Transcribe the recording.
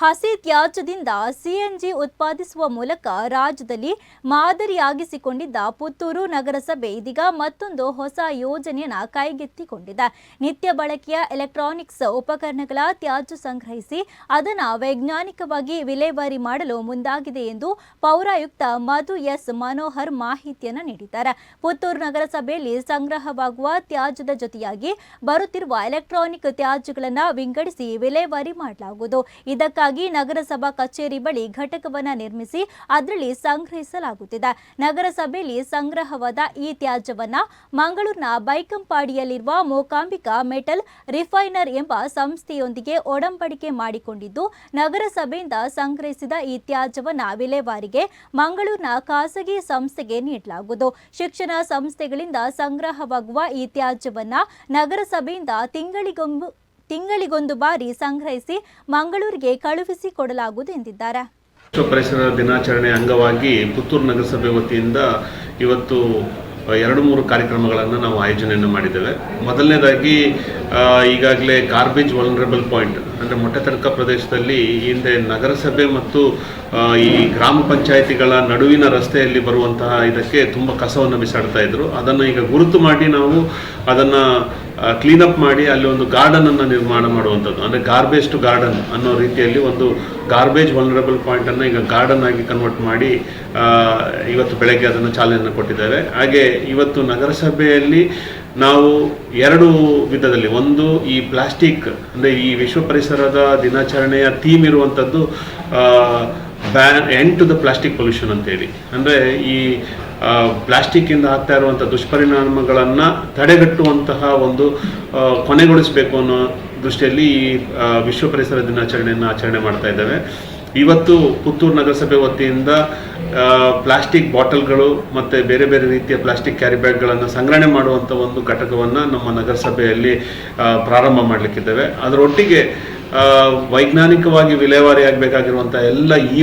ಹಸಿ ತ್ಯಾಜ್ಯದಿಂದ ಸಿಎನ್ಜಿ ಉತ್ಪಾದಿಸುವ ಮೂಲಕ ರಾಜ್ಯದಲ್ಲಿ ಮಾದರಿಯಾಗಿಸಿಕೊಂಡಿದ್ದ ಪುತ್ತೂರು ನಗರಸಭೆ ಇದೀಗ ಮತ್ತೊಂದು ಹೊಸ ಯೋಜನೆಯನ್ನು ಕೈಗೆತ್ತಿಕೊಂಡಿದೆ. ನಿತ್ಯ ಬಳಕೆಯ ಎಲೆಕ್ಟ್ರಾನಿಕ್ಸ್ ಉಪಕರಣಗಳ ತ್ಯಾಜ್ಯ ಸಂಗ್ರಹಿಸಿ ಅದನ್ನು ವೈಜ್ಞಾನಿಕವಾಗಿ ವಿಲೇವಾರಿ ಮಾಡಲು ಮುಂದಾಗಿದೆ ಎಂದು ಪೌರಾಯುಕ್ತ ಮಧು ಎಸ್ ಮನೋಹರ್ ಮಾಹಿತಿಯನ್ನು ನೀಡಿದ್ದಾರೆ. ಪುತ್ತೂರು ನಗರಸಭೆಯಲ್ಲಿ ಸಂಗ್ರಹವಾಗುವ ತ್ಯಾಜ್ಯದ ಜೊತೆಯಾಗಿ ಬರುತ್ತಿರುವ ಎಲೆಕ್ಟ್ರಾನಿಕ್ ತ್ಯಾಜ್ಯಗಳನ್ನು ವಿಂಗಡಿಸಿ ವಿಲೇವಾರಿ ಮಾಡಲಾಗುವುದು. ಇದಕ್ಕಾಗಿ ನಗರಸಭಾ ಕಚೇರಿ ಬಳಿ ಘಟಕವನ್ನು ನಿರ್ಮಿಸಿ ಅದರಲ್ಲಿ ಸಂಗ್ರಹಿಸಲಾಗುತ್ತಿದೆ. ನಗರಸಭೆಯಲ್ಲಿ ಸಂಗ್ರಹವಾದ ಈ ತ್ಯಾಜ್ಯವನ್ನ ಮಂಗಳೂರಿನ ಬೈಕಂಪಾಡಿಯಲ್ಲಿರುವ ಮೂಕಾಂಬಿಕಾ ಮೆಟಲ್ ರಿಫೈನರ್ ಎಂಬ ಸಂಸ್ಥೆಯೊಂದಿಗೆ ಒಡಂಬಡಿಕೆ ಮಾಡಿಕೊಂಡಿದ್ದು, ನಗರಸಭೆಯಿಂದ ಸಂಗ್ರಹಿಸಿದ ಈ ತ್ಯಾಜ್ಯವನ್ನ ವಿಲೇವಾರಿಗೆ ಮಂಗಳೂರಿನ ಖಾಸಗಿ ಸಂಸ್ಥೆಗೆ ನೀಡಲಾಗುವುದು. ಶಿಕ್ಷಣ ಸಂಸ್ಥೆಗಳಿಂದ ಸಂಗ್ರಹವಾಗುವ ಈ ತ್ಯಾಜ್ಯವನ್ನ ನಗರಸಭೆಯಿಂದ ತಿಂಗಳಿಗೊಮ್ಮೆ ತಿಂಗಳಿಗೊಂದು ಬಾರಿ ಸಂಗ್ರಹಿಸಿ ಮಂಗಳೂರಿಗೆ ಕಳುಹಿಸಿ ಕೊಡಲಾಗುವುದು ಎಂದಿದ್ದಾರೆ. ವಿಶ್ವ ಪರಿಸರ ದಿನಾಚರಣೆ ಅಂಗವಾಗಿ ಪುತ್ತೂರು ನಗರಸಭೆ ವತಿಯಿಂದ ಇವತ್ತು ಎರಡು ಮೂರು ಕಾರ್ಯಕ್ರಮಗಳನ್ನು ನಾವು ಆಯೋಜನೆಯನ್ನು ಮಾಡಿದ್ದೇವೆ. ಮೊದಲನೇದಾಗಿ ಈಗಾಗಲೇ ಗಾರ್ಬೇಜ್ ವಲ್ನರಬಲ್ ಪಾಯಿಂಟ್ ಅಂದರೆ ಮೊಟ್ಟೆತನಕ ಪ್ರದೇಶದಲ್ಲಿ ಹಿಂದೆ ನಗರಸಭೆ ಮತ್ತು ಈ ಗ್ರಾಮ ಪಂಚಾಯಿತಿಗಳ ನಡುವಿನ ರಸ್ತೆಯಲ್ಲಿ ಬರುವಂತಹ ಇದಕ್ಕೆ ತುಂಬ ಕಸವನ್ನು ಬಿಸಾಡ್ತಾ ಇದ್ರು. ಅದನ್ನು ಈಗ ಗುರುತು ಮಾಡಿ ನಾವು ಅದನ್ನು ಕ್ಲೀನಪ್ ಮಾಡಿ ಅಲ್ಲಿ ಒಂದು ಗಾರ್ಡನ್ ಅನ್ನು ನಿರ್ಮಾಣ ಮಾಡುವಂಥದ್ದು. ಅಂದರೆ ಗಾರ್ಬೇಜ್ ಟು ಗಾರ್ಡನ್ ಅನ್ನೋ ರೀತಿಯಲ್ಲಿ ಒಂದು ಗಾರ್ಬೇಜ್ ವಲ್ನರಬಲ್ ಪಾಯಿಂಟನ್ನು ಈಗ ಗಾರ್ಡನ್ ಆಗಿ ಕನ್ವರ್ಟ್ ಮಾಡಿ ಇವತ್ತು ಬೆಳಗ್ಗೆ ಅದನ್ನು ಚಾಲನೆಯನ್ನು ಕೊಟ್ಟಿದ್ದಾರೆ. ಹಾಗೆ ಇವತ್ತು ನಗರಸಭೆಯಲ್ಲಿ ನಾವು ಎರಡು ವಿಧದಲ್ಲಿ, ಒಂದು ಈ ಪ್ಲಾಸ್ಟಿಕ್, ಅಂದರೆ ಈ ವಿಶ್ವ ಪರಿಸರದ ದಿನಾಚರಣೆಯ ಥೀಮ್ ಇರುವಂಥದ್ದು ban end to the plastic pollution ಅಂತೇಳಿ. ಅಂದರೆ ಈ ಪ್ಲಾಸ್ಟಿಕ್ಕಿಂದ ಆಗ್ತಾ ಇರುವಂಥ ದುಷ್ಪರಿಣಾಮಗಳನ್ನು ತಡೆಗಟ್ಟುವಂತಹ ಒಂದು ಕೊನೆಗೊಳಿಸಬೇಕು ಅನ್ನೋ ದೃಷ್ಟಿಯಲ್ಲಿ ಈ ವಿಶ್ವ ಪರಿಸರ ದಿನಾಚರಣೆಯನ್ನು ಆಚರಣೆ ಮಾಡ್ತಾ ಇದ್ದೇವೆ. ಇವತ್ತು ಪುತ್ತೂರು ನಗರಸಭೆ ವತಿಯಿಂದ ಪ್ಲಾಸ್ಟಿಕ್ ಬಾಟಲ್ಗಳು ಮತ್ತು ಬೇರೆ ಬೇರೆ ರೀತಿಯ ಪ್ಲಾಸ್ಟಿಕ್ ಕ್ಯಾರಿ ಬ್ಯಾಗ್ಗಳನ್ನು ಸಂಗ್ರಹಣೆ ಮಾಡುವಂಥ ಒಂದು ಘಟಕವನ್ನು ನಮ್ಮ ನಗರಸಭೆಯಲ್ಲಿ ಪ್ರಾರಂಭ ಮಾಡಲಿಕ್ಕಿದ್ದೇವೆ. ಅದರೊಟ್ಟಿಗೆ ವೈಜ್ಞಾನಿಕವಾಗಿ ವಿಲೇವಾರಿ ಆಗಬೇಕಾಗಿರುವಂಥ ಎಲ್ಲ ಈ